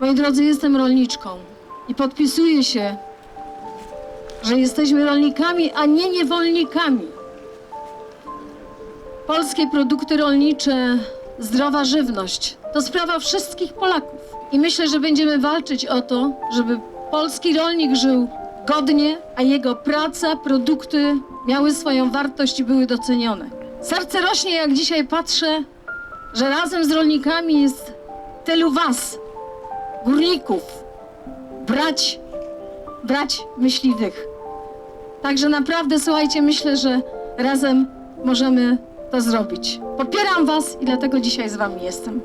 Moi drodzy, jestem rolniczką i podpisuję się, że jesteśmy rolnikami, a nie niewolnikami. Polskie produkty rolnicze, zdrowa żywność to sprawa wszystkich Polaków. I myślę, że będziemy walczyć o to, żeby polski rolnik żył godnie, a jego praca, produkty miały swoją wartość i były docenione. Serce rośnie, jak dzisiaj patrzę, że razem z rolnikami jest tylu was, górników, brać, brać myśliwych. Także naprawdę, słuchajcie, myślę, że razem możemy to zrobić. Popieram was i dlatego dzisiaj z wami jestem.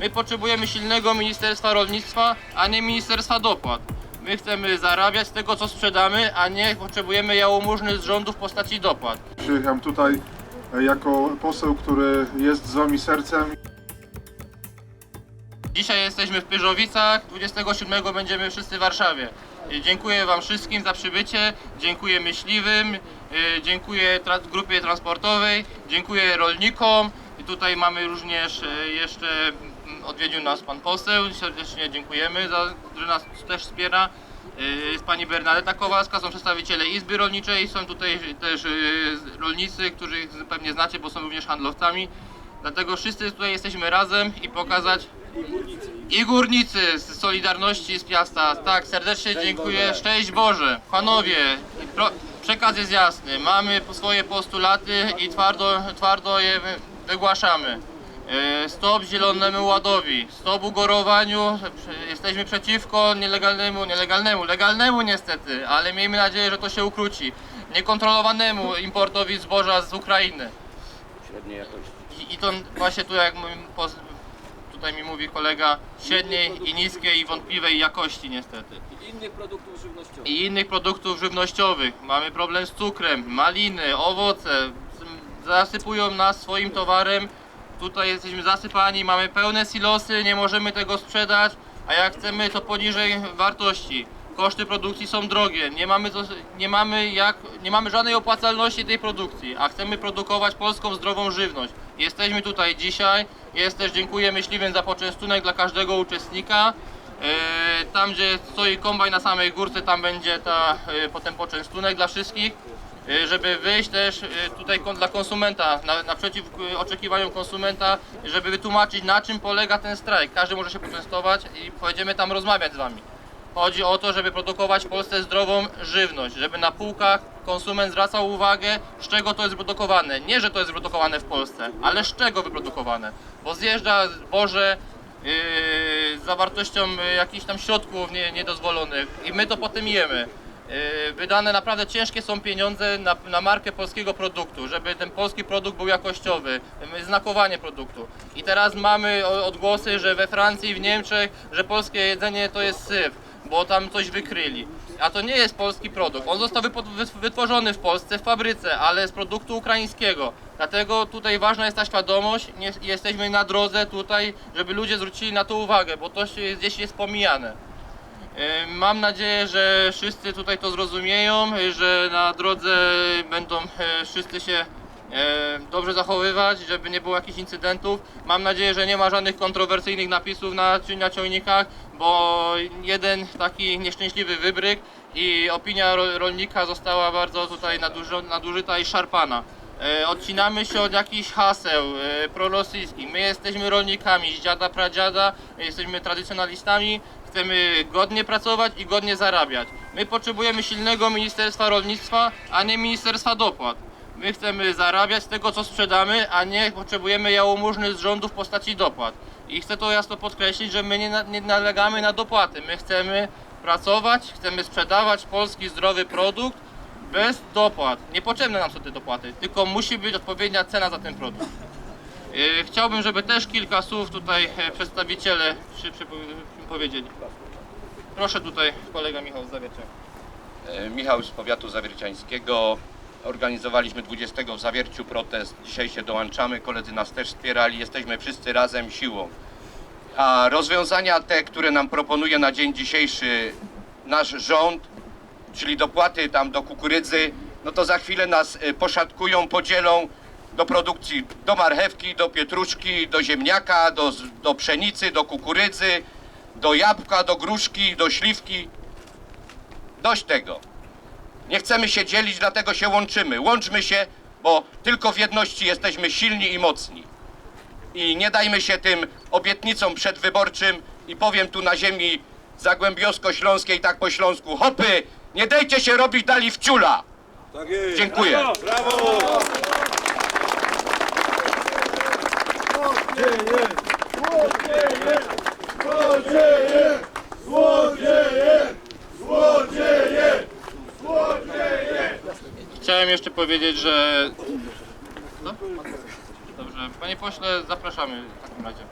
My potrzebujemy silnego Ministerstwa Rolnictwa, a nie Ministerstwa Dopłat. My chcemy zarabiać z tego, co sprzedamy, a nie potrzebujemy jałmużny z rządu w postaci dopłat. Przyjechałem tutaj jako poseł, który jest z wami sercem. Dzisiaj jesteśmy w Pyrzowicach, 27 będziemy wszyscy w Warszawie. I Dziękuję Wam wszystkim za przybycie, dziękuję myśliwym, y, dziękuję grupie transportowej, dziękuję rolnikom. Tutaj mamy również y, jeszcze mm, odwiedził nas Pan Poseł, serdecznie dziękujemy, za, że nas też wspiera. Jest Pani Bernadeta Kowalska, są przedstawiciele Izby Rolniczej, są tutaj też y, rolnicy, których pewnie znacie, bo są również handlowcami. Dlatego wszyscy tutaj jesteśmy razem i pokazać i górnicy z Solidarności z Piasta. Tak, serdecznie dziękuję. Szczęść Boże. Panowie, przekaz jest jasny. Mamy swoje postulaty i twardo, twardo je wy- wygłaszamy. E, Stop zielonemu ładowi, stop ugorowaniu. Jesteśmy przeciwko nielegalnemu, nielegalnemu, legalnemu niestety, ale miejmy nadzieję, że to się ukróci. Niekontrolowanemu importowi zboża z Ukrainy. średniej jakości. I, I to właśnie tu jak mój tutaj mi mówi kolega, średniej i niskiej i wątpliwej jakości niestety. I innych produktów żywnościowych. I innych produktów żywnościowych. Mamy problem z cukrem, maliny, owoce. Zasypują nas swoim towarem. Tutaj jesteśmy zasypani, mamy pełne silosy, nie możemy tego sprzedać, a jak chcemy to poniżej wartości. Koszty produkcji są drogie, nie mamy, co, nie, mamy jak, nie mamy żadnej opłacalności tej produkcji, a chcemy produkować polską zdrową żywność. Jesteśmy tutaj dzisiaj, jest też dziękuję myśliwym za poczęstunek dla każdego uczestnika. E, Tam gdzie stoi kombajn na samej górce, tam będzie ta, e, potem poczęstunek dla wszystkich, żeby wyjść też e, tutaj dla konsumenta, na, naprzeciw e, oczekiwaniom konsumenta, żeby wytłumaczyć na czym polega ten strajk. Każdy może się poczęstować i pojedziemy tam rozmawiać z Wami. Chodzi o to, żeby produkować w Polsce zdrową żywność, żeby na półkach konsument zwracał uwagę, z czego to jest wyprodukowane. Nie, że to jest wyprodukowane w Polsce, ale z czego wyprodukowane. Bo zjeżdża zboże yy, z zawartością yy, jakichś tam środków nie, niedozwolonych i my to potem jemy. Yy, Wydane naprawdę ciężkie są pieniądze na, na markę polskiego produktu, żeby ten polski produkt był jakościowy, yy, znakowanie produktu. I teraz mamy odgłosy, że we Francji, w Niemczech, że polskie jedzenie to jest syf, bo tam coś wykryli. A to nie jest polski produkt. On został wytworzony w Polsce, w fabryce, ale z produktu ukraińskiego. Dlatego tutaj ważna jest ta świadomość. Jesteśmy na drodze tutaj, żeby ludzie zwrócili na to uwagę, bo to się, gdzieś jest pomijane. E, Mam nadzieję, że wszyscy tutaj to zrozumieją, e, że na drodze będą e, wszyscy się dobrze zachowywać, żeby nie było jakichś incydentów. Mam nadzieję, że nie ma żadnych kontrowersyjnych napisów na, ciągnikach, bo jeden taki nieszczęśliwy wybryk i opinia ro- rolnika została bardzo tutaj nadużyta i szarpana. E, Odcinamy się od jakichś haseł e, prorosyjskich. My jesteśmy rolnikami z dziada, pradziada, jesteśmy tradycjonalistami, chcemy godnie pracować i godnie zarabiać. My potrzebujemy silnego Ministerstwa Rolnictwa, a nie Ministerstwa Dopłat. My chcemy zarabiać z tego, co sprzedamy, a nie potrzebujemy jałmużny z rządu w postaci dopłat. I chcę to jasno podkreślić, że my nie, na, nie nalegamy na dopłaty. My chcemy pracować, chcemy sprzedawać polski zdrowy produkt bez dopłat. Niepotrzebne nam są te dopłaty, tylko musi być odpowiednia cena za ten produkt. Yy, Chciałbym, żeby też kilka słów tutaj e, przedstawiciele przy, przy, powiedzieli. Proszę tutaj kolega Michał Zawierczak. E, Michał z powiatu zawierciańskiego. Organizowaliśmy 20 w Zawierciu protest. Dzisiaj się dołączamy. Koledzy nas też wspierali. Jesteśmy wszyscy razem siłą. A rozwiązania te, które nam proponuje na dzień dzisiejszy nasz rząd, czyli dopłaty tam do kukurydzy, no to za chwilę nas e, poszatkują, podzielą do produkcji, do marchewki, do pietruszki, do ziemniaka, do, do pszenicy, do kukurydzy, do jabłka, do gruszki, do śliwki. Dość tego. Nie chcemy się dzielić, dlatego się łączymy. Łączmy się, bo tylko w jedności jesteśmy silni i mocni. I nie dajmy się tym obietnicom przedwyborczym i powiem tu na ziemi zagłębiosko-śląskiej, tak po śląsku, hopy, nie dajcie się robić dali w ciula. Tak jest. Dziękuję. Brawo! Chciałem jeszcze powiedzieć, że... Co? Dobrze, panie pośle, zapraszamy w takim razie.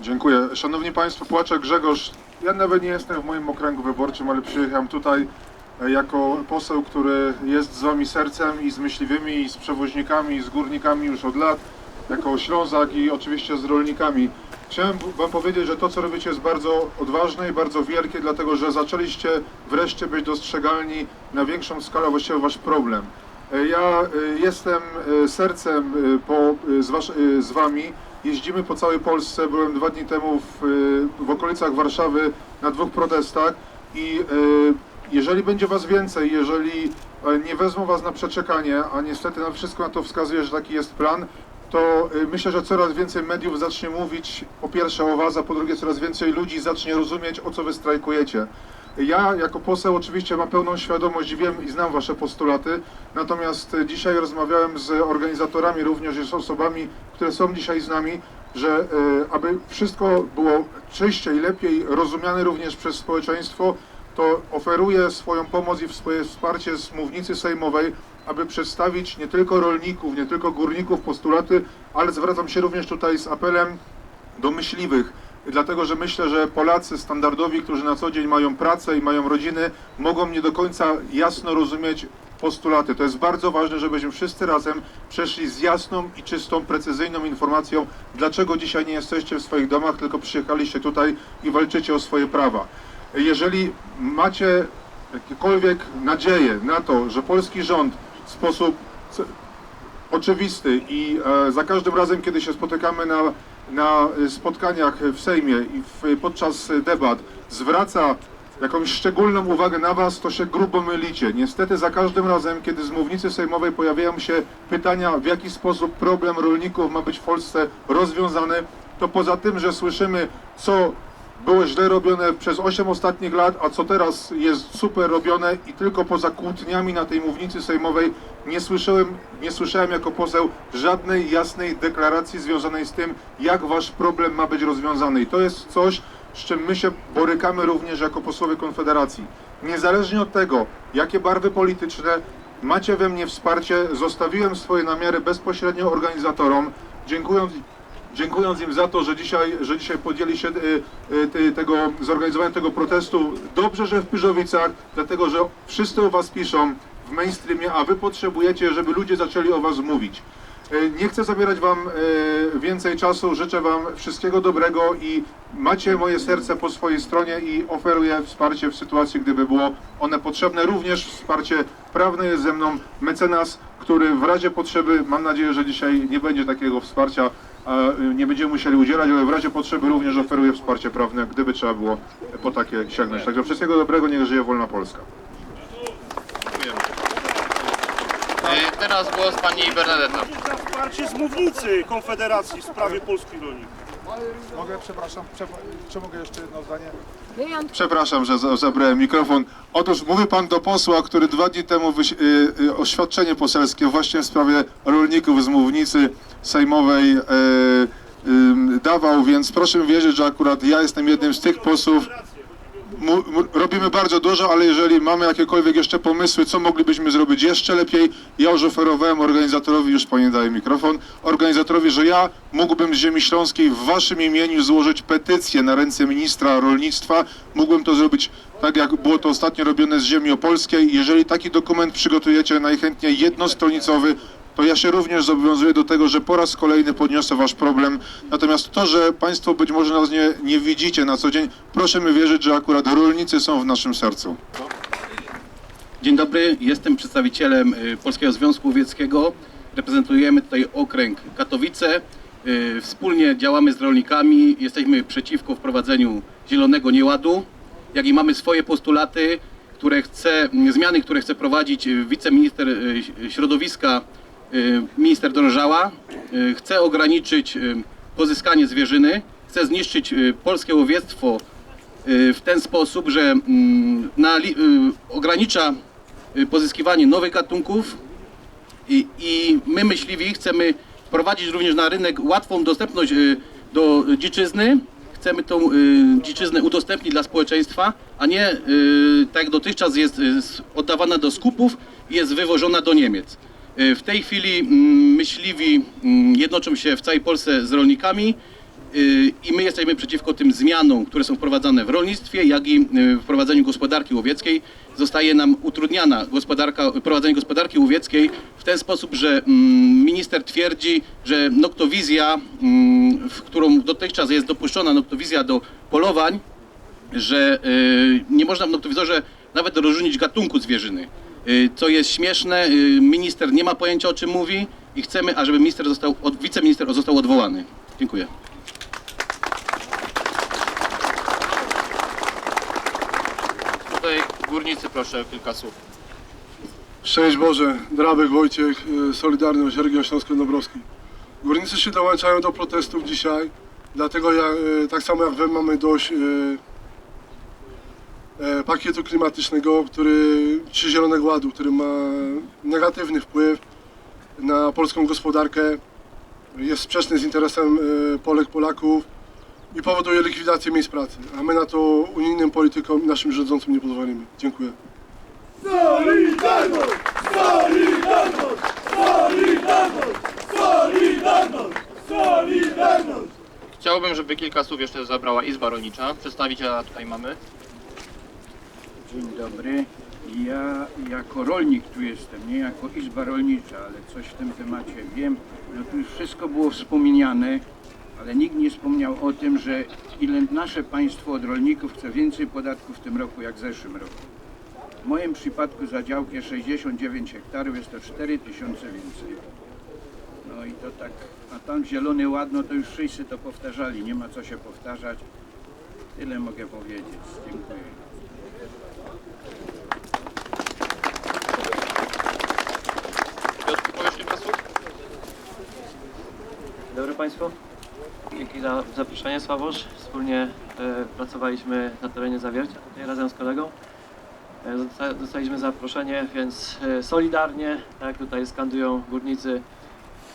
Dziękuję. Szanowni Państwo, Płaczek Grzegorz. Ja nawet nie jestem w moim okręgu wyborczym, ale przyjechałem tutaj e, jako poseł, który jest z Wami sercem i z myśliwymi, i z przewoźnikami, i z górnikami już od lat, jako Ślązak i oczywiście z rolnikami. Chciałem Wam powiedzieć, że to, co robicie jest bardzo odważne i bardzo wielkie, dlatego że zaczęliście wreszcie być dostrzegalni na większą skalę, właściwie Wasz problem. E, Ja e, jestem sercem po, z, wasz, e, z Wami. Jeździmy po całej Polsce. Byłem dwa dni temu w, e, w okolicach Warszawy na dwóch protestach i e, jeżeli będzie Was więcej, jeżeli e, nie wezmą Was na przeczekanie, a niestety na wszystko na to wskazuje, że taki jest plan, to e, myślę, że coraz więcej mediów zacznie mówić po pierwsze o Was, a po drugie coraz więcej ludzi zacznie rozumieć, o co Wy strajkujecie. Ja jako poseł oczywiście mam pełną świadomość, wiem i znam Wasze postulaty, natomiast dzisiaj rozmawiałem z organizatorami, również i z osobami, które są dzisiaj z nami, że e, aby wszystko było czyściej, lepiej rozumiane również przez społeczeństwo, to oferuję swoją pomoc i swoje wsparcie z mównicy sejmowej, aby przedstawić nie tylko rolników, nie tylko górników postulaty, ale zwracam się również tutaj z apelem do myśliwych, dlatego że myślę, że Polacy standardowi, którzy na co dzień mają pracę i mają rodziny, mogą nie do końca jasno rozumieć postulaty. To jest bardzo ważne, żebyśmy wszyscy razem przeszli z jasną i czystą, precyzyjną informacją, dlaczego dzisiaj nie jesteście w swoich domach, tylko przyjechaliście tutaj i walczycie o swoje prawa. Jeżeli macie jakiekolwiek nadzieję na to, że polski rząd w sposób oczywisty i e, za każdym razem, kiedy się spotykamy na, na spotkaniach w Sejmie i w, podczas debat, zwraca jakąś szczególną uwagę na Was, to się grubo mylicie. Niestety za każdym razem, kiedy z mównicy sejmowej pojawiają się pytania, w jaki sposób problem rolników ma być w Polsce rozwiązany, to poza tym, że słyszymy, co było źle robione przez 8 ostatnich lat, a co teraz jest super robione i tylko poza kłótniami na tej mównicy sejmowej nie słyszałem, nie słyszałem jako poseł żadnej jasnej deklaracji związanej z tym, jak wasz problem ma być rozwiązany. I to jest coś, z czym my się borykamy również jako posłowie Konfederacji. Niezależnie od tego, jakie barwy polityczne macie we mnie wsparcie, zostawiłem swoje namiary bezpośrednio organizatorom, dziękując dziękując im za to, że dzisiaj, że dzisiaj podjęli się y, ty- tego, zorganizowania tego protestu. Dobrze, że w Pyrzowicach, dlatego że wszyscy o Was piszą w mainstreamie, a Wy potrzebujecie, żeby ludzie zaczęli o Was mówić. Y, Nie chcę zabierać Wam więcej czasu, życzę Wam wszystkiego dobrego i macie moje serce po swojej stronie i oferuję wsparcie w sytuacji, gdyby było one potrzebne. Również wsparcie prawne jest ze mną mecenas, który w razie potrzeby, mam nadzieję, że dzisiaj nie będzie takiego wsparcia, y, nie będziemy musieli udzielać, ale w razie potrzeby również oferuję wsparcie prawne, gdyby trzeba było po takie sięgnąć. Także wszystkiego dobrego, niech żyje wolna Polska. E, Teraz głos pani Bernadetta. Za wsparcie z mównicy Konfederacji w sprawie polskich rolników. Mogę, przepraszam, czy mogę jeszcze jedno zdanie? Przepraszam, że za- zabrałem mikrofon. Otóż mówi pan do posła, który dwa dni temu wyś, y, y, oświadczenie poselskie właśnie w sprawie rolników z mównicy sejmowej y, y, dawał, więc proszę wierzyć, że akurat ja jestem jednym z tych posłów, robimy bardzo dużo, ale jeżeli mamy jakiekolwiek jeszcze pomysły, co moglibyśmy zrobić jeszcze lepiej, ja już oferowałem organizatorowi, już pani daje mikrofon, organizatorowi, że ja mógłbym z ziemi śląskiej w waszym imieniu złożyć petycję na ręce ministra rolnictwa. Mógłbym to zrobić tak, jak było to ostatnio robione z ziemi opolskiej. Jeżeli taki dokument przygotujecie najchętniej jednostronicowy, to ja się również zobowiązuję do tego, że po raz kolejny podniosę wasz problem. Natomiast to, że państwo być może nas nie, nie widzicie na co dzień, proszę mi wierzyć, że akurat rolnicy są w naszym sercu. Dzień dobry, jestem przedstawicielem y, Polskiego Związku Łowieckiego. Reprezentujemy tutaj okręg Katowice. Y, Wspólnie działamy z rolnikami, jesteśmy przeciwko wprowadzeniu zielonego nieładu, jak i mamy swoje postulaty, które chce, zmiany, które chce prowadzić y, wiceminister środowiska, minister Drążała. Y, Chce ograniczyć y, pozyskanie zwierzyny, chce zniszczyć y, polskie łowiectwo y, w ten sposób, że mm, na, y, ogranicza y, pozyskiwanie nowych gatunków i, i my myśliwi chcemy wprowadzić również na rynek łatwą dostępność y, do dziczyzny. Chcemy tą y, dziczyznę udostępnić dla społeczeństwa, a nie y, tak jak dotychczas jest y, oddawana do skupów i jest wywożona do Niemiec. Y, W tej chwili mm, myśliwi mm, jednoczą się w całej Polsce z rolnikami y, i my jesteśmy przeciwko tym zmianom, które są wprowadzane w rolnictwie, jak i y, w prowadzeniu gospodarki łowieckiej. Zostaje nam utrudniana gospodarka, prowadzenie gospodarki łowieckiej w ten sposób, że mm, minister twierdzi, że noktowizja, w którą dotychczas jest dopuszczona noktowizja do polowań, że nie można w noktowizorze nawet rozróżnić gatunku zwierzyny. Y, co jest śmieszne, y, minister nie ma pojęcia o czym mówi i chcemy, ażeby minister został, wiceminister został odwołany. Dziękuję. Tutaj górnicy proszę o kilka słów. Szczęść Boże, Drabek Wojciech, y, Solidarność, Region Śląsko-Dąbrowski. Górnicy się dołączają do protestów dzisiaj, dlatego ja, tak samo jak wy mamy dość pakietu klimatycznego, który, czy Zielonego Ładu, który ma negatywny wpływ na polską gospodarkę, jest sprzeczny z interesem y, Polek, Polaków i powoduje likwidację miejsc pracy, a my na to unijnym politykom i naszym rządzącym nie pozwolimy. Dziękuję. Chciałbym, żeby kilka słów jeszcze zabrała Izba Rolnicza. Przedstawiciela tutaj mamy. Dzień dobry. Ja jako rolnik tu jestem, nie jako Izba Rolnicza, ale coś w tym temacie wiem. No tu już wszystko było wspomniane, ale nikt nie wspomniał o tym, że ile nasze państwo od rolników chce więcej podatków w tym roku jak w zeszłym roku. W moim przypadku za działkę 69 hektarów jest to 4 tysiące więcej. No i to tak, a tam zielony ładno to już wszyscy to powtarzali, nie ma co się powtarzać. Tyle mogę powiedzieć. Dziękuję. Piotr, powiesz kilka słów? Dzień dobry Państwu. Dzięki za zaproszenie Sławosz. Wspólnie e, pracowaliśmy na terenie Zawiercia tutaj razem z kolegą. E, dostaliśmy zaproszenie, więc e, solidarnie, tak tutaj skandują górnicy,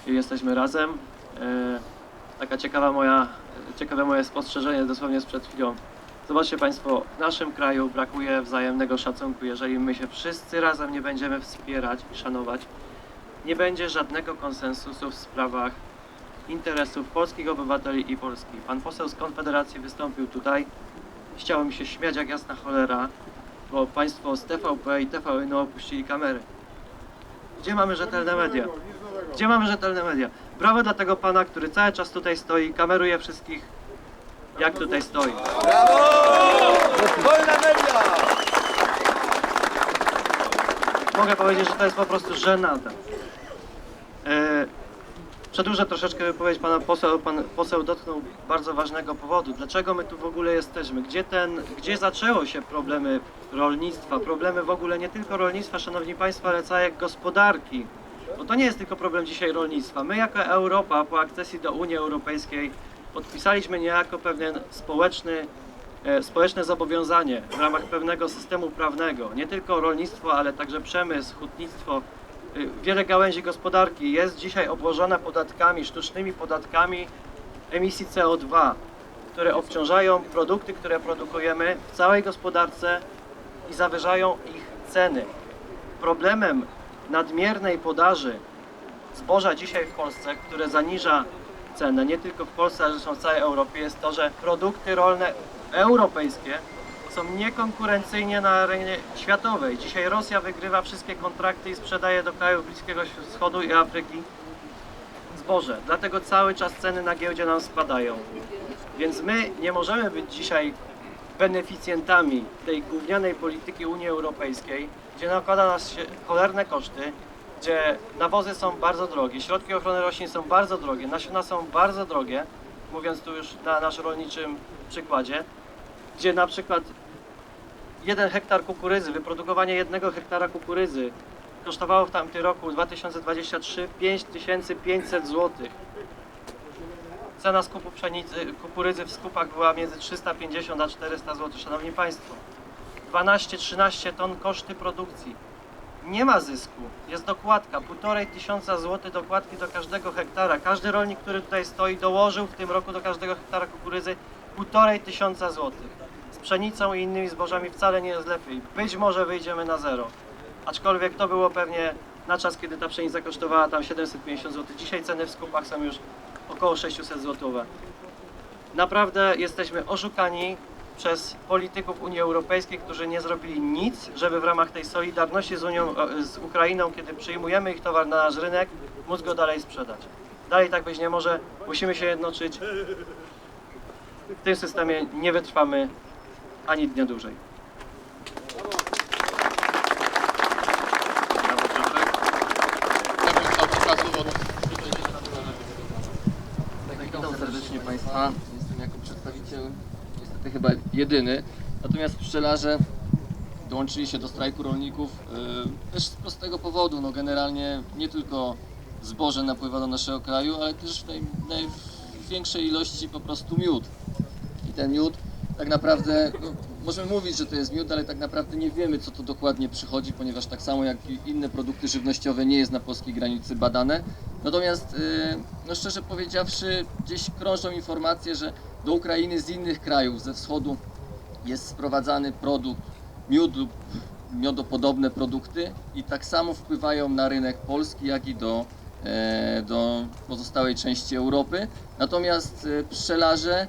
jesteśmy razem. E, taka ciekawa moja, ciekawe moje spostrzeżenie dosłownie sprzed chwilą. Zobaczcie Państwo, w naszym kraju brakuje wzajemnego szacunku. Jeżeli my się wszyscy razem nie będziemy wspierać i szanować, nie będzie żadnego konsensusu w sprawach interesów polskich obywateli i Polski. Pan poseł z Konfederacji wystąpił tutaj. Chciałem się śmiać jak jasna cholera, bo państwo z TVP i TVN opuścili kamery. Gdzie mamy rzetelne media? Gdzie mamy rzetelne media? Brawo dla tego pana, który cały czas tutaj stoi, kameruje wszystkich, jak tutaj stoi. Mogę powiedzieć, że to jest po prostu żenada. Przedłużę troszeczkę wypowiedź pana poseł. Pan poseł dotknął bardzo ważnego powodu. Dlaczego my tu w ogóle jesteśmy? Gdzie, ten, gdzie zaczęło się problemy rolnictwa? Problemy w ogóle nie tylko rolnictwa, szanowni państwo, ale całej gospodarki. Bo to nie jest tylko problem dzisiaj rolnictwa. My jako Europa po akcesji do Unii Europejskiej podpisaliśmy niejako pewien społeczny, e, społeczne zobowiązanie w ramach pewnego systemu prawnego. Nie tylko rolnictwo, ale także przemysł, hutnictwo, wiele gałęzi gospodarki jest dzisiaj obłożona podatkami, sztucznymi podatkami emisji CO2, które obciążają produkty, które produkujemy w całej gospodarce i zawyżają ich ceny. Problemem nadmiernej podaży zboża dzisiaj w Polsce, które zaniża cenę nie tylko w Polsce, ale zresztą w całej Europie, jest to, że produkty rolne europejskie są niekonkurencyjnie na arenie światowej. Dzisiaj Rosja wygrywa wszystkie kontrakty i sprzedaje do krajów Bliskiego Wschodu i Afryki zboże. Dlatego cały czas ceny na giełdzie nam spadają. Więc my nie możemy być dzisiaj beneficjentami tej gównianej polityki Unii Europejskiej, gdzie nakłada nas się cholerne koszty, gdzie nawozy są bardzo drogie, środki ochrony roślin są bardzo drogie, nasiona są bardzo drogie, mówiąc tu już na naszym rolniczym przykładzie, gdzie na przykład jeden hektar kukurydzy, wyprodukowanie jednego hektara kukurydzy kosztowało w tamtym roku 2023 5500 zł. Cena skupu pszenicy, kukurydzy w skupach była między 350 a 400 zł. Szanowni Państwo, 12-13 ton koszty produkcji. Nie ma zysku. Jest dokładka, półtorej tysiąca złotych dokładki do każdego hektara. Każdy rolnik, który tutaj stoi, dołożył w tym roku do każdego hektara kukurydzy półtorej tysiąca złotych. Z pszenicą i innymi zbożami wcale nie jest lepiej. Być może wyjdziemy na zero. Aczkolwiek to było pewnie na czas, kiedy ta pszenica kosztowała tam 750 zł. Dzisiaj ceny w skupach są już około 600 zł. Naprawdę jesteśmy oszukani przez polityków Unii Europejskiej, którzy nie zrobili nic, żeby w ramach tej solidarności z Unią, e, z Ukrainą, kiedy przyjmujemy ich towar na nasz rynek, móc go dalej sprzedać. Dalej tak być nie może. Musimy się jednoczyć. W tym systemie nie wytrwamy ani dnia dłużej. Witam serdecznie Państwa. Jestem jako przedstawiciel, niestety chyba jedyny. Natomiast pszczelarze dołączyli się do strajku rolników yy, też z prostego powodu. No generalnie nie tylko zboże napływa do naszego kraju, ale też w naj, największej ilości po prostu miód. I ten miód tak naprawdę, no, możemy mówić, że to jest miód, ale tak naprawdę nie wiemy, co to dokładnie przychodzi, ponieważ tak samo jak i inne produkty żywnościowe nie jest na polskiej granicy badane. Natomiast, yy, no szczerze powiedziawszy, gdzieś krążą informacje, że do Ukrainy z innych krajów, ze wschodu jest sprowadzany produkt miód lub miodopodobne produkty i tak samo wpływają na rynek polski, jak i do, e, do pozostałej części Europy. Natomiast e, pszczelarze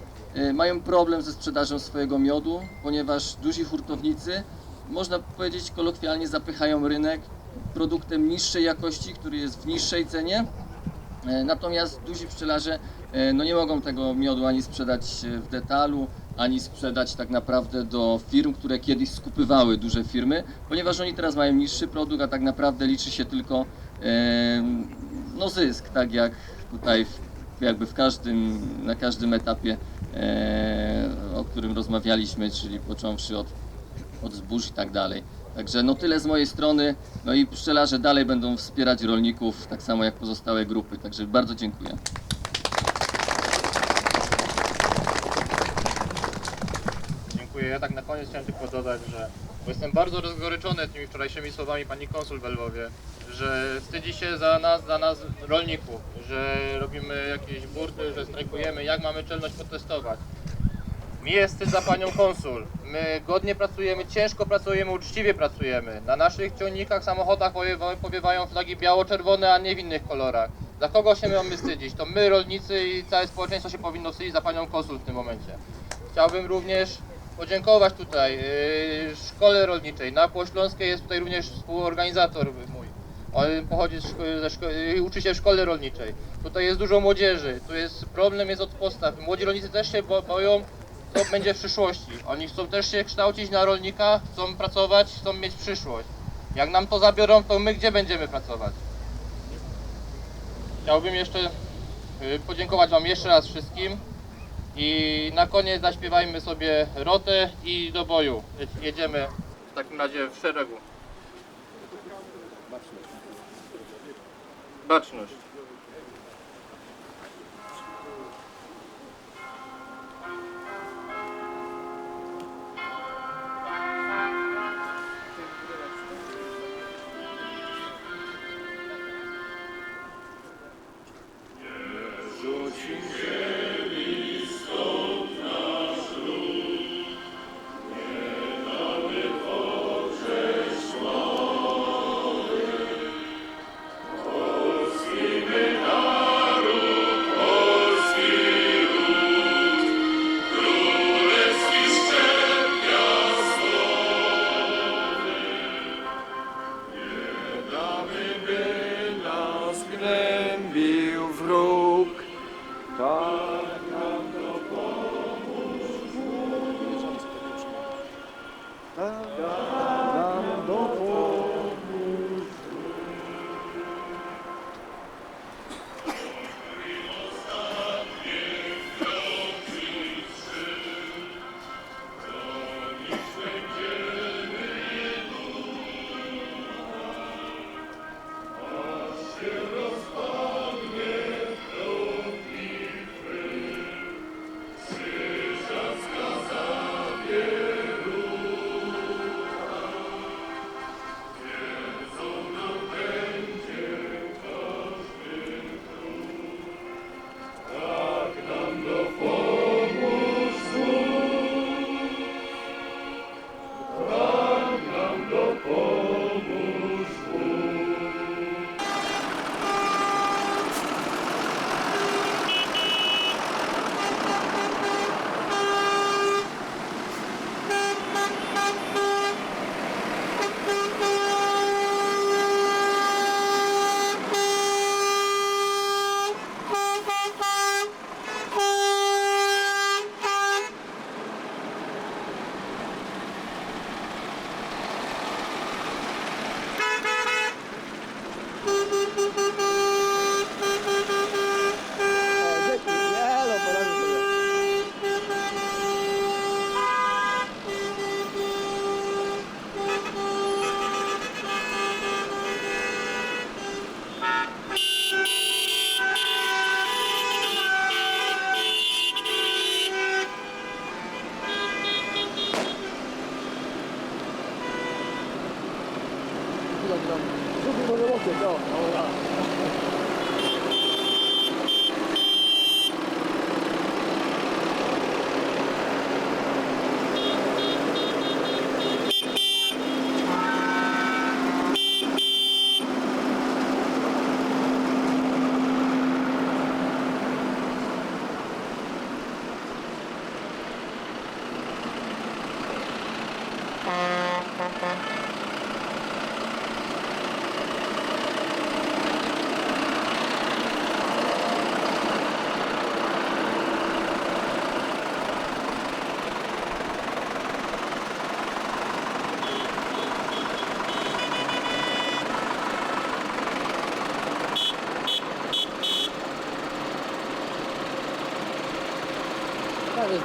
mają problem ze sprzedażą swojego miodu, ponieważ duzi hurtownicy, można powiedzieć kolokwialnie, zapychają rynek produktem niższej jakości, który jest w niższej cenie. E, Natomiast duzi pszczelarze e, no nie mogą tego miodu ani sprzedać e, w detalu, ani sprzedać tak naprawdę do firm, które kiedyś skupywały duże firmy, ponieważ oni teraz mają niższy produkt, a tak naprawdę liczy się tylko e, no zysk, tak jak tutaj w, jakby w każdym, na każdym etapie, e, o którym rozmawialiśmy, czyli począwszy od od zbóż i tak dalej. Także no tyle z mojej strony. No i pszczelarze dalej będą wspierać rolników, tak samo jak pozostałe grupy. Także bardzo dziękuję. Dziękuję. Ja tak na koniec chciałem tylko dodać, że bo jestem bardzo rozgoryczony tymi wczorajszymi słowami pani konsul w Lwowie, że wstydzi się za nas, za nas rolników, że robimy jakieś burty, że strajkujemy, jak mamy czelność protestować. Mi jest wstyd za panią konsul. My godnie pracujemy, ciężko pracujemy, uczciwie pracujemy. Na naszych ciągnikach, samochodach powiewa- powiewają flagi biało-czerwone, a nie w innych kolorach. Za kogo się mamy wstydzić? To my, rolnicy i całe społeczeństwo się powinno wstydzić za panią konsul w tym momencie. Chciałbym również podziękować tutaj yy, szkole rolniczej. Na Śląskiej jest tutaj również współorganizator mój. On pochodzi z szko- ze szko- yy, uczy się w szkole rolniczej. Tutaj jest dużo młodzieży. Tu jest problem jest od podstaw. Młodzi rolnicy też się bo- boją, co będzie w przyszłości. Oni chcą też się kształcić na rolnika, chcą pracować, chcą mieć przyszłość. Jak nam to zabiorą, to my gdzie będziemy pracować? Chciałbym jeszcze yy, podziękować Wam jeszcze raz wszystkim. I na koniec zaśpiewajmy sobie rotę i do boju. Jedziemy w takim razie w szeregu. Baczność. Zgnębił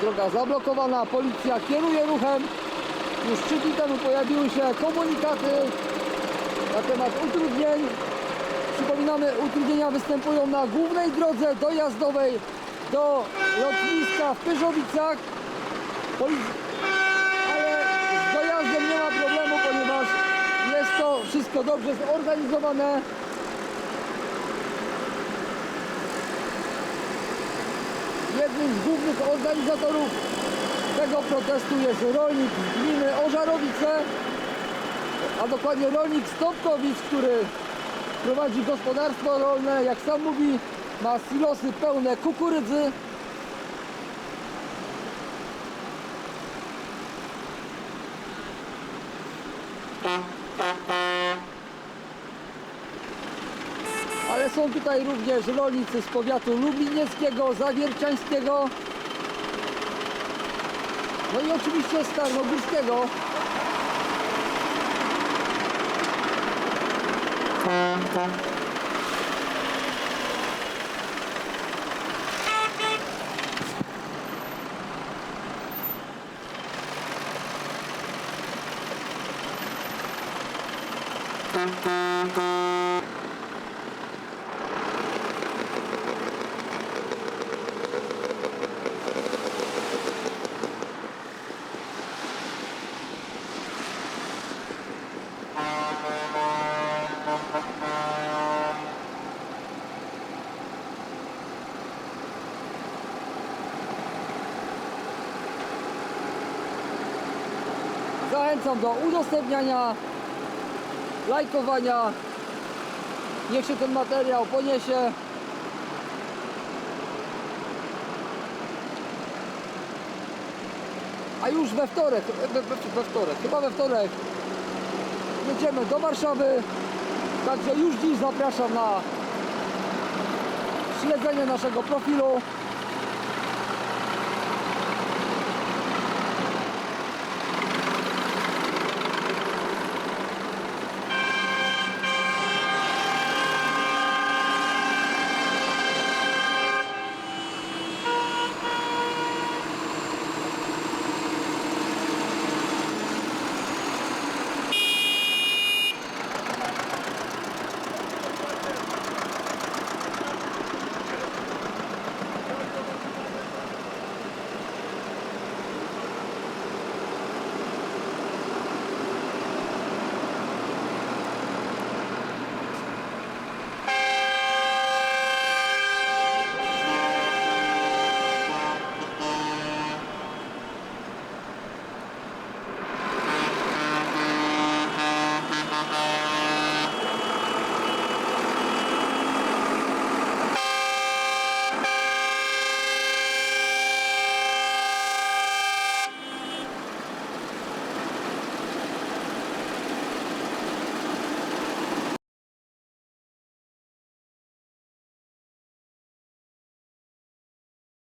droga zablokowana, policja kieruje ruchem. Już trzy dni temu pojawiły się komunikaty na temat utrudnień. Przypominamy, utrudnienia występują na głównej drodze dojazdowej do lotniska w Pyrzowicach. Ale z dojazdem nie ma problemu, ponieważ jest to wszystko dobrze zorganizowane. Jednym z głównych organizatorów tego protestu jest rolnik z gminy Ożarowice, a dokładnie rolnik Stopkowic, który prowadzi gospodarstwo rolne, jak sam mówi, ma silosy pełne kukurydzy. Ale są tutaj również rolnicy z powiatu lublinieckiego, zawierciańskiego, no i oczywiście z Tarnogórskiego. Zachęcam do udostępniania, lajkowania. Niech się ten materiał poniesie. A już we wtorek, we, we, we wtorek, chyba we wtorek jedziemy do Warszawy. Także już dziś zapraszam na śledzenie naszego profilu